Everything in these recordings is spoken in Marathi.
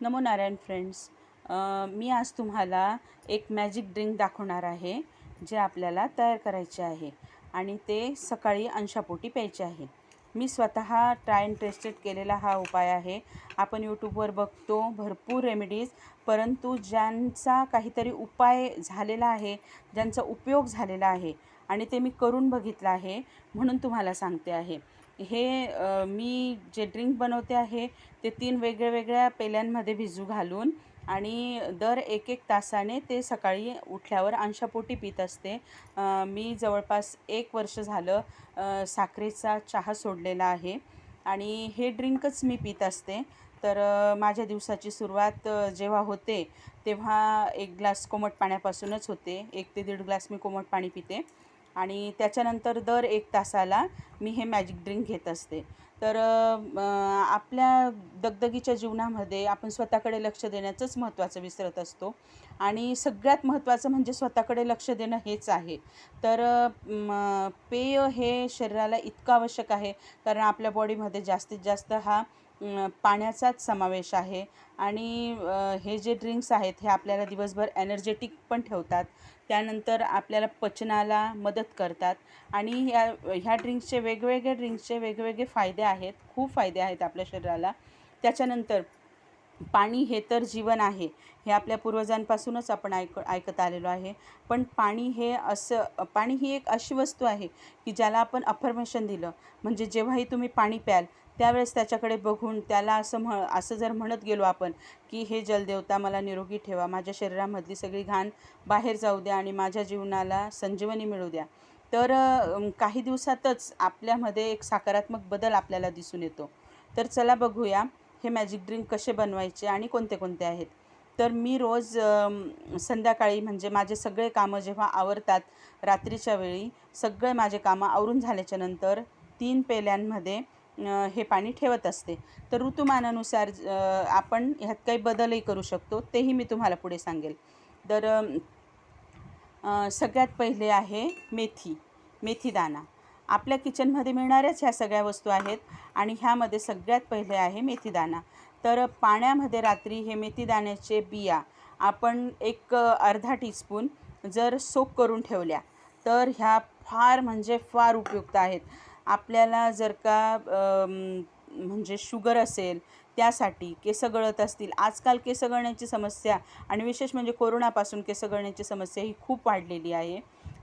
नमो नारायण फ्रेंड्स. मी आज तुम्हाला एक मॅजिक ड्रिंक दाखवणार आहे जे आपल्याला तयार करायचे आहे आणि ते सकाळी अंशापोटी प्यायचे आहे. मी स्वतः ट्राय अँड टेस्टेड केलेला हा उपाय आहे. आपण यूट्यूबवर बघतो भरपूर रेमेडीज परंतु ज्यांचा काहीतरी उपाय झालेला आहे ज्यांचा उपयोग झालेला आहे आणि ते मी करून बघितलं आहे म्हणून तुम्हाला सांगते आहे. हे मी जे ड्रिंक बनवते आहे ते तीन वेगळ्या वेगळ्या पेल्यांमध्ये भिजू घालून आणि दर एक एक तासाने ते सकाळी उठल्यावर अंशापोटी पित असते. मी जवळपास एक वर्ष झालं साखरेचा चहा सोडलेला आहे आणि हे ड्रिंकच मी पित असते. तर माझ्या दिवसाची सुरुवात जेव्हा होते तेव्हा एक ग्लास कोमट पाण्यापासूनच होते. एक ते दीड ग्लास मी कोमट पाणी पिते. आणि त्याच्यानंतर दर एक तासाला मी हे मॅजिक ड्रिंक घेत असते. तर आपल्या दगदगीच्या जीवनामध्ये आपण स्वतःकडे लक्ष देण्याचंच महत्त्वाचं विसरत असतो. आणि सगळ्यात महत्त्वाचं म्हणजे स्वतःकडे लक्ष देणं हेच आहे. तर पेय हे शरीराला इतकं आवश्यक आहे. कारण आपल्या बॉडीमध्ये जास्तीत जास्त हा पाण्याचाच समावेश आहे. आणि हे जे ड्रिंक्स आहेत हे आपल्याला दिवसभर एनर्जेटिक पण ठेवतात. त्यानंतर आपल्याला पचनाला मदत करतात. आणि ह्या ह्या ड्रिंक्सचे वेगवेगळे ड्रिंक्सचे वेगवेगळे फायदे आहेत. खूप फायदे आहेत आपल्या शरीराला. त्याच्यानंतर पाणी हे तर जीवन आहे. हे आपल्या पूर्वजांपासूनच आपण ऐक ऐकत आलेलो आहे. पण पाणी हे असं पाणी ही एक अशी वस्तू आहे की ज्याला आपण अफर्मेशन दिलं. म्हणजे जेव्हाही तुम्ही पाणी प्याल त्यावेळेस त्याच्याकडे बघून त्याला असं म्ह असं जर म्हणत गेलो आपण की हे जलदेवता मला निरोगी ठेवा माझ्या शरीरामधली सगळी घाण बाहेर जाऊ द्या आणि माझ्या जीवनाला संजीवनी मिळू द्या तर काही दिवसातच आपल्यामध्ये एक सकारात्मक बदल आपल्याला दिसून येतो. तर चला बघूया हे मॅजिक ड्रिंक कसे बनवायचे आणि कोणते कोणते आहेत. तर मी रोज संध्याकाळी म्हणजे माझे सगळे कामं जेव्हा आवरतात रात्रीच्या वेळी सगळे माझे कामं आवरून झाल्याच्यानंतर तीन पेल्यांमध्ये हे पाणी ठेवत असते. तर ऋतुमानानुसार आपण ह्यात काही बदलही करू शकतो. तेही मी तुम्हाला पुढे सांगेल. तर सगळ्यात पहिले आहे मेथी मेथीदाना आपल्या किचनमध्ये मिळणाऱ्याच ह्या सगळ्या वस्तू आहेत आणि ह्यामध्ये सगळ्यात पहिले आहे मेथीदाना तर पाण्यामध्ये रात्री हे मेथीदाण्याचे बिया आपण एक अर्धा टीस्पून जर सोक करून ठेवल्या तर ह्या फार म्हणजे फार उपयुक्त आहेत. आपल्याला जर का म्हणजे शुगर असेल त्यासाठी केस गळत असतील. आजकाल केस गळण्याची समस्या आणि विशेष म्हणजे कोरोनापासून केस गळण्याची समस्या ही खूप वाढलेली आहे.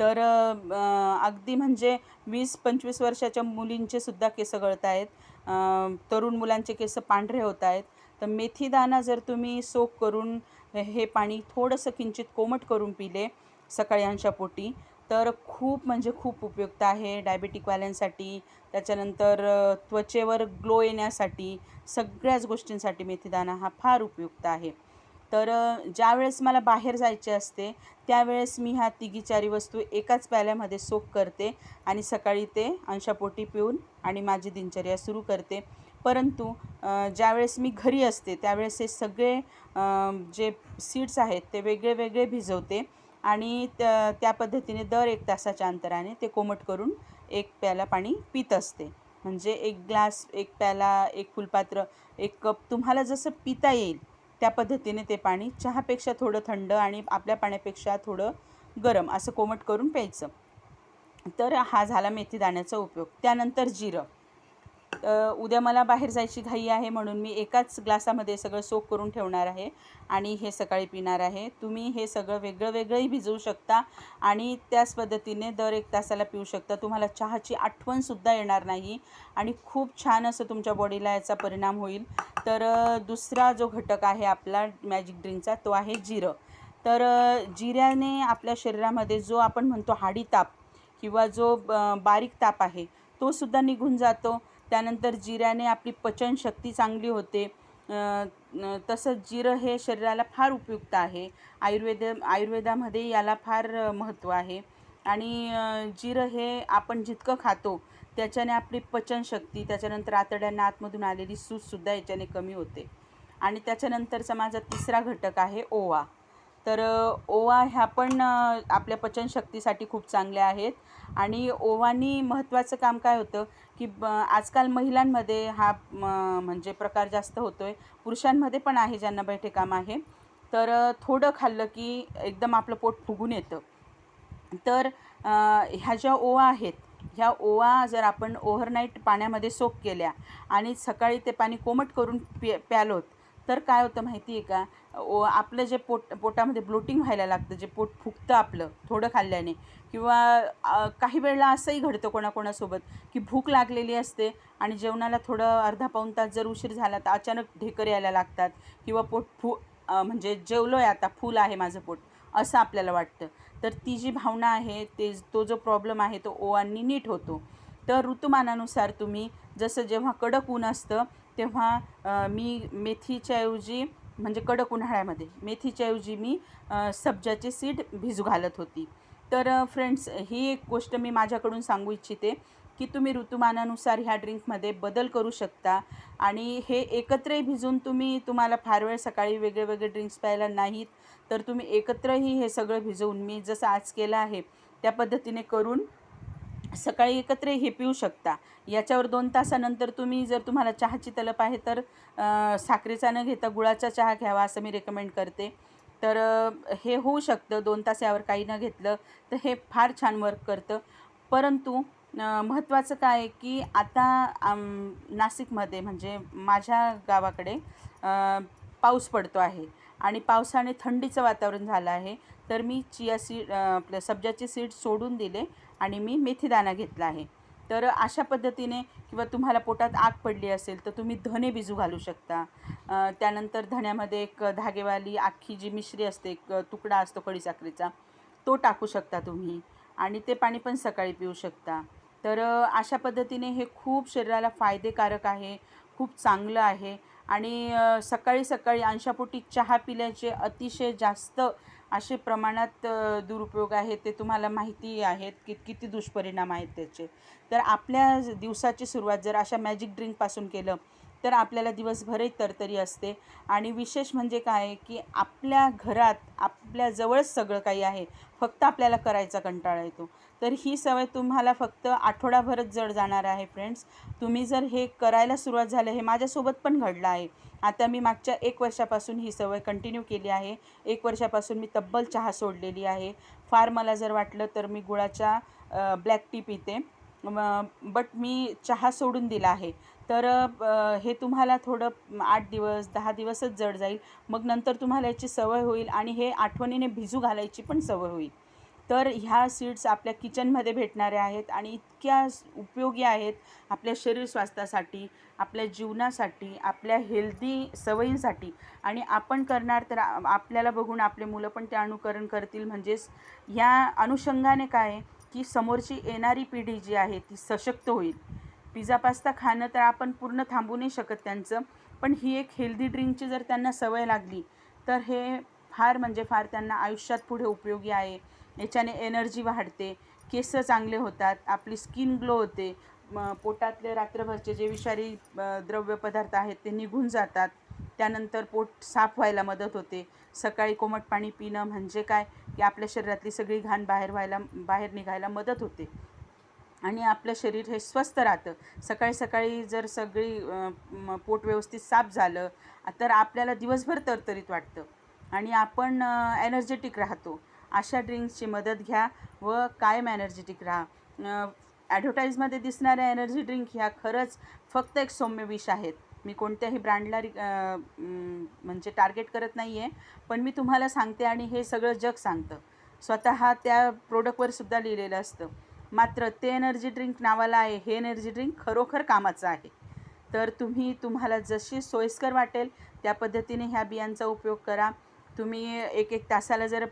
तर अगदी म्हणजे वीस पंचवीस वर्षाच्या मुलींचे सुद्धा केस गळत आहेत. तरुण मुलांचे केस पांढरे होत आहेत. तर मेथीदाना जर तुम्ही सोक करून हे पाणी थोडंसं किंचित कोमट करून पिले सकाळी अंशापोटी तर खूप म्हणजे खूप उपयुक्त आहे डायबेटिकवाल्यांसाठी त्याच्यानंतर त्वचेवर ग्लो येण्यासाठी सगळ्याच गोष्टींसाठी मेथीदाणा हा फार उपयुक्त आहे. तर ज्यावेळेस मला बाहेर जायचे असते त्यावेळेस मी ह्या तिघी चारी वस्तू एकाच प्याल्यामध्ये सोक करते आणि सकाळी ते अंशापोटी पिऊन आणि माझी दिनचर्या सुरू करते. परंतु ज्यावेळेस मी घरी असते त्यावेळेस हे सगळे जे सीड्स आहेत ते वेगळे वेगळे भिजवते. आणि त्या त्या पद्धतीने दर एक तासाच्या अंतराने ते कोमट करून एक प्याला पाणी पित असते. म्हणजे एक ग्लास एक प्याला एक फुलपात्र एक कप तुम्हाला जसं पिता येईल त्या पद्धतीने ते पाणी चहापेक्षा थोडं थंड आणि आपल्या पाण्यापेक्षा थोडं गरम असं कोमट करून प्यायचं. तर हा झाला मेथी दाण्याचा उपयोग. त्यानंतर जिरं. उद्या मला बाहेर जायची घाई आहे म्हणून मी एकाच ग्लासामध्ये सगळं सोक करून ठेवणार आहे आणि हे सकाळी पिणार आहे. तुम्ही हे सगळं वेगळं वेगळंही भिजवू शकता आणि त्याच पद्धतीने दर एक तासाला पिऊ शकता. तुम्हाला चहाची आठवणसुद्धा येणार नाही आणि खूप छान असं तुमच्या बॉडीला याचा परिणाम होईल. तर दुसरा जो घटक आहे आपला मॅजिक ड्रिंकचा तो आहे जिरं. तर जिऱ्याने आपल्या शरीरामध्ये जो आपण म्हणतो हाडी ताप किंवा जो बारीक ताप आहे तो सुद्धा निघून जातो. त्यानंतर जिऱ्याने आपली पचनशक्ती चांगली होते. तसंच जिरं हे शरीराला फार उपयुक्त आहे. आयुर्वेद आयुर्वेदामध्ये याला फार महत्त्व आहे. आणि जिरं हे आपण जितकं खातो त्याच्याने आपली पचनशक्ती त्याच्यानंतर आतड्यांना आतमधून आलेली सूजसुद्धा याच्याने कमी होते. आणि त्याच्यानंतरचा माझा तिसरा घटक आहे ओवा. तर ओवा ह्या पण आपल्या पचनशक्तीसाठी खूप चांगल्या आहेत. आणि ओवानी महत्त्वाचं काम काय होतं? की ब आजकाल महिलांमध्ये हा म्हणजे प्रकार जास्त होतो आहे पुरुषांमध्ये पण आहे ज्यांना बैठे काम आहे. तर थोडं खाल्लं की एकदम आपलं पोट फुगून येतं. तर ह्या ज्या ओवा आहेत ह्या ओवा जर आपण ओव्हरनाईट पाण्यामध्ये सोक केल्या आणि सकाळी ते पाणी कोमट करून पि प्यालोत तर काय होतं माहिती आहे का? ओ आपलं जे पोट पोटामध्ये ब्लोटिंग व्हायला लागतं जे पोट फुगतं आपलं थोडं खाल्ल्याने. किंवा काही वेळेला असंही घडतं कोणाकोणासोबत की भूक लागलेली असते आणि जेवणाला थोडं अर्धा पाऊण तास जर उशीर झाला तर अचानक ढेकर यायला लागतात किंवा पोट फु म्हणजे जेवलो आहे आता फुल आहे माझं पोट असं आपल्याला वाटतं. तर ती जी भावना आहे ते तो जो प्रॉब्लेम आहे तो ओवांनी नीट होतो. तर ऋतुमानानुसार तुम्ही जसं जेव्हा कडक ऊन असतं तेव्हा मी मेथीच्या ऐवजी म्हणजे कडक उन्हाळ्यामध्ये मेथीच्या ऐवजी मी सब्जाचे सीड भिजू घालत होती. तर फ्रेंड्स ही एक गोष्ट मी माझ्याकडून सांगू इच्छिते की तुम्ही ऋतुमानानुसार ह्या ड्रिंकमध्ये बदल करू शकता आणि हे एकत्रही भिजून तुम्ही तुम्हाला फार वेळ सकाळी वेगळे वेगळे ड्रिंक्स प्यायला नाहीत तर तुम्ही एकत्रही हे सगळं भिजवून मी जसं आज केलं आहे त्या पद्धतीने करून सकाळी एकत्र हे पिऊ शकता. याच्यावर दोन तासानंतर तुम्ही जर तुम्हाला चहाची तलप आहे तर साखरेचा न घेता गुळाचा चहा घ्यावा असं मी रेकमेंड करते. तर हे होऊ शकतं. दोन तास यावर काही न घेतलं तर हे फार छान वर्क करतं. परंतु महत्त्वाचं काय आहे की आता नाशिकमध्ये म्हणजे माझ्या गावाकडे पाऊस पडतो आहे आणि पावसाने थंडीचं वातावरण झालं आहे. तर मी चिया सीड आपलं सब्जाचे सीड सोडून दिले आणि मी मेथीदाणा घेतला आहे. तर अशा पद्धतीने किंवा तुम्हाला पोटात आग पडली असेल तर तुम्ही धने भिजू घालू शकता. त्यानंतर धण्यामध्ये एक धागेवाली अख्खी जी मिश्री असते एक तुकडा असतो खडीसाखरेचा तो टाकू शकता तुम्ही. आणि ते पाणी पण सकाळी पिऊ शकता. तर अशा पद्धतीने हे खूप शरीराला फायदेकारक आहे खूप चांगलं आहे. आणि सकाळी सकाळी अंशापोटी चहा पिल्याचे अतिशय जास्त असे प्रमाणात दुरुपयोग आहेत ते तुम्हाला माहिती आहेत की किती दुष्परिणाम आहेत त्याचे. तर आपल्या दिवसाची सुरुवात जर अशा मॅजिक ड्रिंकपासून केलं तर आपल्याला दिवसभरही तरतरी असते. आणि विशेष म्हणजे काय की आपल्या घरात आपल्याजवळच सगळं काही आहे. फक्त आपल्याला करायचा कंटाळा येतो. तर ही सवय तुम्हाला फक्त आठवडाभरच जड जाणार आहे फ्रेंड्स तुम्ही जर हे करायला सुरुवात झालं हे माझ्यासोबत पण घडलं आहे. आता मी मागच्या एक वर्षापासून ही सवय कंटिन्यू केली आहे. एक वर्षापासून मी तब्बल चहा सोडलेली आहे. फार मला जर वाटलं तर मी गुळाच्या ब्लॅक टी पिते. बट मी चहा सोडून दिला आहे. तर हे तुम्हाला थोडं आठ दिवस दहा दिवसच जड जाईल. मग नंतर तुम्हाला याची सवय होईल आणि हे आठवणीने भिजू घालायची पण सवय होईल. तर ह्या सीड्स आपल्या किचनमध्ये भेटणाऱ्या आहेत आणि इतक्या उपयोगी आहेत आपल्या शरीर स्वास्थ्यासाठी आपल्या जीवनासाठी आपल्या हेल्दी सवयींसाठी. आणि आपण करणार तर आपल्याला बघून आपले मुलं पण ते अनुकरण करतील. म्हणजेच ह्या अनुषंगाने काय आहे की समोरची येणारी पिढी जी आहे ती सशक्त होईल. पिझ्झा पास्ता खाणं तर आपण पूर्ण थांबू नाही शकत त्यांचं. पण ही एक हेल्दी ड्रिंकची जर त्यांना सवय लागली तर हे फार म्हणजे फार त्यांना आयुष्यात पुढे उपयोगी आहे. याच्याने एनर्जी वाढते केस चांगले होतात आपली स्किन ग्लो होते म पोटातले रात्रभरचे जे विषारी द्रव्य पदार्थ आहेत ते निघून जातात. त्यानंतर पोट साफ व्हायला मदत होते. सकाळी कोमट पाणी पिणं म्हणजे काय? की आपल्या शरीरातली सगळी घाण बाहेर व्हायला बाहेर निघायला मदत होते. आणि आपलं शरीर हे स्वस्थ राहतं. सकाळी सकाळी जर सगळी पोट व्यवस्थित साफ झालं तर आपल्याला दिवसभर तरतरीत वाटतं. आणि आपण एनर्जेटिक राहतो. अशा ड्रिंक्सची मदत घ्या व कायम एनर्जेटिक राहा. ॲडव्हर्टाईजमध्ये दिसणाऱ्या एनर्जी ड्रिंक ह्या खरंच फक्त एक सौम्य विष आहेत. मी कोणत्याही ब्रँडला रि म्हणजे टार्गेट करत नाही आहे पण मी तुम्हाला सांगते आणि हे सगळं जग सांगतं. स्वतः त्या प्रोडक्टवर सुद्धा लिहिलेलं असतं. मात्र ते एनर्जी ड्रिंक नावाला आहे. हे एनर्जी ड्रिंक खरोखर कामाचं आहे. तर तुम्ही तुम्हाला जशी सोयीस्कर वाटेल त्या पद्धतीने ह्या बियांचा उपयोग करा. तुम्ही एक एक तासाला जर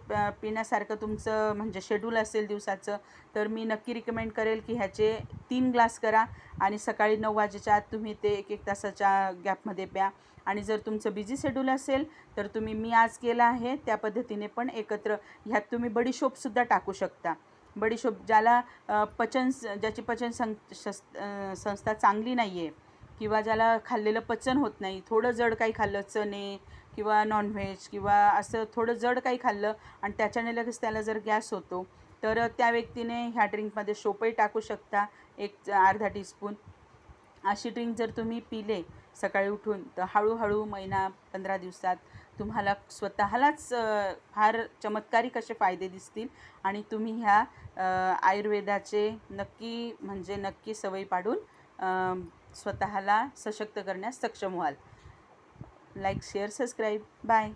पिण्यासारखं तुमचं म्हणजे शेड्यूल असेल दिवसाचं तर मी नक्की रिकमेंड करेल की ह्याचे तीन ग्लास करा आणि सकाळी नऊ वाजेच्या आत तुम्ही ते एक एक तासाच्या गॅपमध्ये प्या. आणि जर तुमचं बिझी शेड्यूल असेल तर तुम्ही मी आज केलं आहे त्या पद्धतीने पण एकत्र ह्यात तुम्ही बडीशोपसुद्धा टाकू शकता. बडीशोप ज्याला पचन ज्याची पचन सं संस्था चांगली नाही आहे किंवा ज्याला खाल्लेलं पचन होत नाही थोडं जड काही खाल्लं चणे किंवा नॉनव्हेज किंवा असं थोडं जड काही खाल्लं आणि त्याच्याने लगेच त्याला जर गॅस होतो तर त्या व्यक्तीने ह्या ड्रिंकमध्ये शोपही टाकू शकता एक अर्धा टीस्पून. अशी ड्रिंक जर तुम्ही पिले सकाळी उठून तर हळूहळू महिना पंधरा दिवसात तुम्हाला स्वतःलाच फार चमत्कारिक असे फायदे दिसतील आणि तुम्ही ह्या आयुर्वेदाचे नक्की म्हणजे नक्की सवयी पाडून स्वतःला सशक्त करण्यास सक्षम व्हाल. Like share subscribe. बाय.